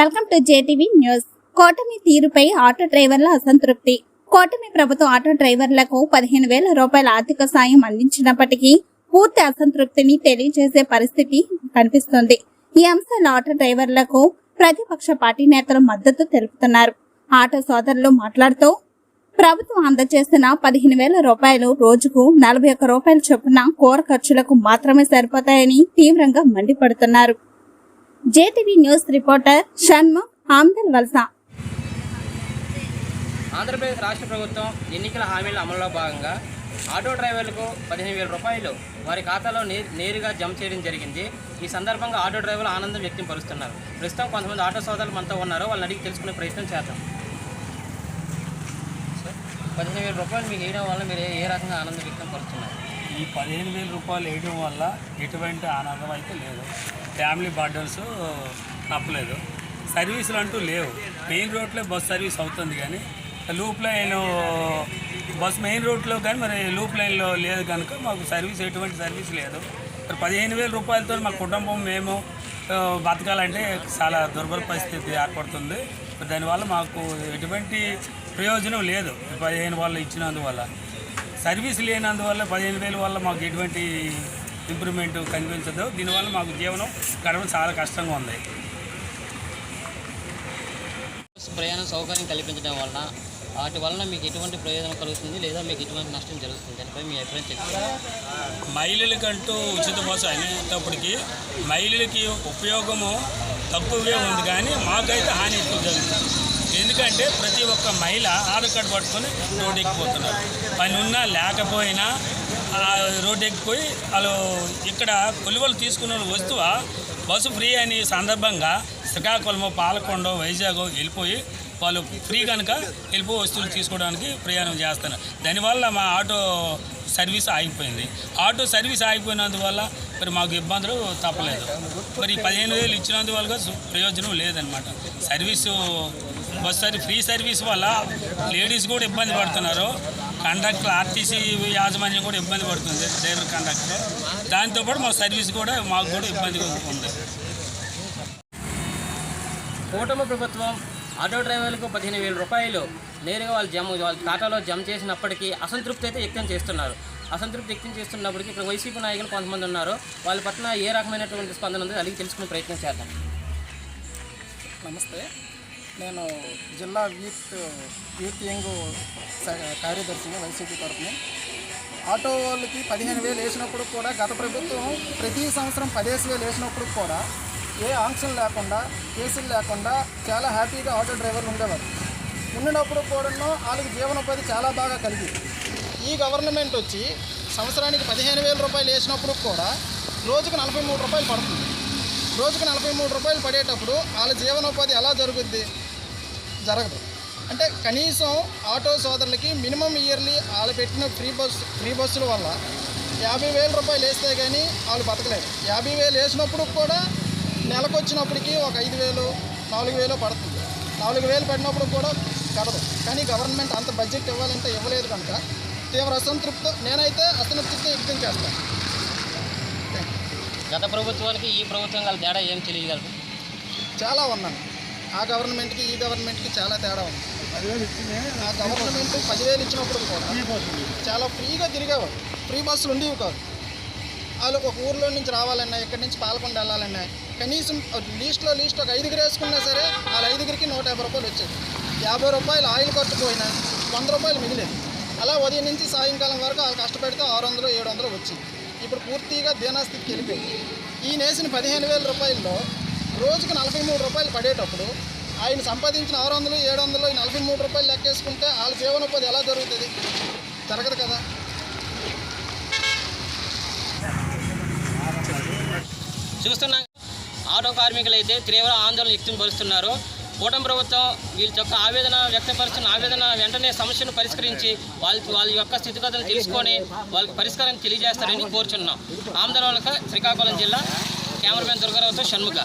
Welcome to JTV news. కూటమి తీరుపై auto డ్రైవర్ల అసంతృప్తి. కూటమి ప్రభుత్వం ఆటో డ్రైవర్లకు పదిహేను వేల రూపాయల ఆర్థిక సాయం అందించినప్పటికీ పూర్తి అసంతృప్తిని తెలియజేసే పరిస్థితి కనిపిస్తుంది. ఈ అంశంలో ఆటో డ్రైవర్లకు ప్రతిపక్ష పార్టీ నేతలు మద్దతు తెలుపుతున్నారు. ఆటో సోదరులు మాట్లాడుతూ ప్రభుత్వం అందజేస్తున్న పదిహేను వేల రూపాయలు రోజుకు నలభై ఒక్క రూపాయల చొప్పున కూర ఖర్చులకు మాత్రమే సరిపోతాయని తీవ్రంగా మండిపడుతున్నారు. జేటీవీ న్యూస్ రిపోర్టర్ షణ్ము ఆమ్దల్ వలస. ఆంధ్రప్రదేశ్ రాష్ట్ర ప్రభుత్వం ఎన్నికల హామీల అమలులో భాగంగా ఆటో డ్రైవర్లకు పదిహేను వేల రూపాయలు వారి ఖాతాలో నే నేరుగా జమ చేయడం జరిగింది. ఈ సందర్భంగా ఆటో డ్రైవర్లు ఆనందం వ్యక్తం పరుస్తున్నారు. ప్రస్తుతం కొంతమంది ఆటో సోదరులు మనతో ఉన్నారు వాళ్ళని అడిగి తెలుసుకునే ప్రయత్నం చేద్దాం. పదిహేను వేల రూపాయలు మీకు వేయడం వల్ల మీరు ఏ రకంగా ఆనందం వ్యక్తం పరుస్తున్నారు? ఈ పదిహేను వేల రూపాయలు వేయడం వల్ల ఎటువంటి ఆనందం అయితే లేదు. ఫ్యామిలీ బర్డన్స్ తప్పలేదు. సర్వీసులు అంటూ లేవు. మెయిన్ రోడ్లో బస్ సర్వీస్ అవుతుంది కానీ లూప్ లైన్ బస్ మెయిన్ రోడ్లో కానీ మరి లూప్ లైన్లో లేదు కనుక మాకు సర్వీస్ ఎటువంటి సర్వీస్ లేదు. మరి పదిహేను వేల రూపాయలతో మా కుటుంబం మేము బతకాలంటే చాలా దుర్బల పరిస్థితి ఏర్పడుతుంది. దానివల్ల మాకు ఎటువంటి ప్రయోజనం లేదు. పదిహేను వాళ్ళు ఇచ్చినందువల్ల. సర్వీస్ లేనందువల్ల పదిహేను వేల వల్ల మాకు ఎటువంటి ఇంప్రూవ్మెంట్ కనిపించదు. దీనివల్ల మాకు జీవనం గడవడం చాలా కష్టంగా ఉంది. బస్సు ప్రయాణ సౌకర్యం కల్పించడం వలన వాటి వలన మీకు ఎటువంటి ప్రయోజనం కలుగుతుంది లేదా మీకు ఎటువంటి నష్టం జరుగుతుంది? దానిపై మీ అభిప్రాయం తెలుసు మహిళలకంటూ ఉచిత బస్సు అనేటప్పటికీ మహిళలకి ఉపయోగము తక్కువగా ఉంది కానీ మాకైతే హాని ఎక్కువ జరుగుతుంది. ఎందుకంటే ప్రతి ఒక్క మహిళ ఆధార్ కార్డు పట్టుకొని రోడ్డు ఎక్కిపోతున్నారు. పని ఉన్నా లేకపోయినా ఆ రోడ్డు ఎక్కిపోయి వాళ్ళు ఇక్కడ కొలువలు తీసుకున్న వస్తువు బస్సు ఫ్రీ అని సందర్భంగా శ్రీకాకుళము పాలకొండ వైజాగ్ వెళ్ళిపోయి వాళ్ళు ఫ్రీ కనుక వెళ్ళిపోయి వస్తువులు తీసుకోవడానికి ప్రయాణం చేస్తున్నారు. దానివల్ల మా ఆటో సర్వీస్ ఆగిపోయింది. ఆటో సర్వీస్ ఆగిపోయినందువల్ల మరి మాకు ఇబ్బందులు తప్పలేదు. మరి పదిహేను వేలు ఇచ్చినందువల్ల ప్రయోజనం లేదనమాట service bus service free service వల్ల లేడీస్ కూడా ఇబ్బంది పడుతున్నారు. కండక్టర్ ఆర్టీసీ యాజమాన్యం కూడా ఇబ్బంది పడుతుంది డ్రైవర్ కండక్టర్. దాంతోపాటు మా సర్వీస్ కూడా మాకు కూడా ఇబ్బందిగా ఉంది. కూటమి ప్రభుత్వం ఆటో డ్రైవర్లకు పదిహేను వేల రూపాయలు నేరుగా వాళ్ళు జమ వాళ్ళ ఖాతాలో జమ చేసినప్పటికీ అసంతృప్తి అయితే వ్యక్తం చేస్తున్నారు. అసంతృప్తి వ్యక్తం చేస్తున్నప్పటికీ ఇక్కడ వైసీపీ నాయకులు కొంతమంది ఉన్నారు. వాళ్ళ పట్ల ఏ రకమైనటువంటి స్పందన ఉందో అడిగి తెలుసుకునే ప్రయత్నం చేద్దాం. నమస్తే. నేను జిల్లా యూత్ యూత్ యంగ్ కార్యదర్శిని వైసీపీ తరఫున. ఆటో వాళ్ళకి పదిహేను వేలు వేసినప్పుడు కూడా గత ప్రభుత్వం ప్రతి సంవత్సరం పదిహేను వేలు వేసినప్పుడు కూడా ఏ ఆంక్షలు లేకుండా కేసులు లేకుండా చాలా హ్యాపీగా ఆటో డ్రైవర్లు ఉండేవారు. ఉండినప్పుడు కూడా వాళ్ళకి జీవనోపాధి చాలా బాగా కలిగి ఈ గవర్నమెంట్ వచ్చి సంవత్సరానికి పదిహేను వేల రూపాయలు వేసినప్పుడు కూడా రోజుకు నలభై మూడు రూపాయలు పడుతుంది. రోజుకు నలభై మూడు రూపాయలు పడేటప్పుడు వాళ్ళ జీవనోపాధి ఎలా జరుగుద్ది? జరగదు. అంటే కనీసం ఆటో సోదరులకి మినిమం ఇయర్లీ వాళ్ళు పెట్టిన ఫ్రీ బస్ ఫ్రీ బస్సుల వల్ల యాభై వేల రూపాయలు వేస్తే కానీ వాళ్ళు బతకలేరు. యాభై వేలు వేసినప్పుడు కూడా నెలకు వచ్చినప్పటికీ ఒక ఐదు వేలు నాలుగు వేలు పడుతుంది. నాలుగు వేలు పడినప్పుడు కూడా కడదు. కానీ గవర్నమెంట్ అంత బడ్జెట్ ఇవ్వాలంటే ఇవ్వలేదు కనుక తీవ్ర అసంతృప్తి నేనైతే అసంతృప్తి వ్యక్తం చేస్తాను గత ప్రభుత్వానికి ఈ ప్రభుత్వం గల తేడా ఏం తెలియగలరు? చాలా ఉన్నాను ఆ గవర్నమెంట్కి ఈ గవర్నమెంట్కి చాలా తేడా ఉంది. ఆ గవర్నమెంట్ పదివేలు ఇచ్చినప్పుడు కూడా చాలా ఫ్రీగా తిరిగేవారు. ఫ్రీ బస్సులు ఉండేవి కాదు. వాళ్ళు ఒక ఊర్లో నుంచి రావాలన్నా ఇక్కడి నుంచి పాల్కొండ వెళ్ళాలన్నా కనీసం లీస్ట్లో లీస్ట్ ఒక ఐదుగురు వేసుకున్నా సరే వాళ్ళ ఐదుగురికి నూట యాభై రూపాయలు వచ్చేది. యాభై రూపాయలు ఆయిల్ ఖర్చు పోయినా వంద రూపాయలు మిగిలేదు. అలా ఉదయం నుంచి సాయంకాలం వరకు వాళ్ళు కష్టపెడితే ఆరు వందలు ఏడు వందలు వచ్చింది. ఇప్పుడు పూర్తిగా దీనాస్థితికి వెళ్ళిపోయింది. ఈ నేసిన పదిహేను వేల రూపాయల్లో రోజుకు నలభై మూడు రూపాయలు పడేటప్పుడు ఆయన సంపాదించిన ఆరు వందలు ఏడు వందలు నలభై మూడు రూపాయలు లెక్కేసుకుంటే వాళ్ళ జీవనోపాధి ఎలా జరుగుతుంది? జరగదు కదా. చూస్తున్నా. ఆటో కార్మికులు అయితే తీవ్ర ఆందోళన వ్యక్తం పరుస్తున్నారు కూటమి ప్రభుత్వం వీళ్ళ యొక్క ఆవేదన వ్యక్తపరిచిన ఆవేదన వెంటనే సమస్యను పరిష్కరించి వాళ్ళ వాళ్ళ యొక్క స్థితిగతులు తెలుసుకొని వాళ్ళకి పరిష్కారం తెలియజేస్తారని కోరుచున్నాం. ఆందోళనక శ్రీకాకుళం జిల్లా కెమెరామెన్ దుర్గారావుతో షణ్ముఖ.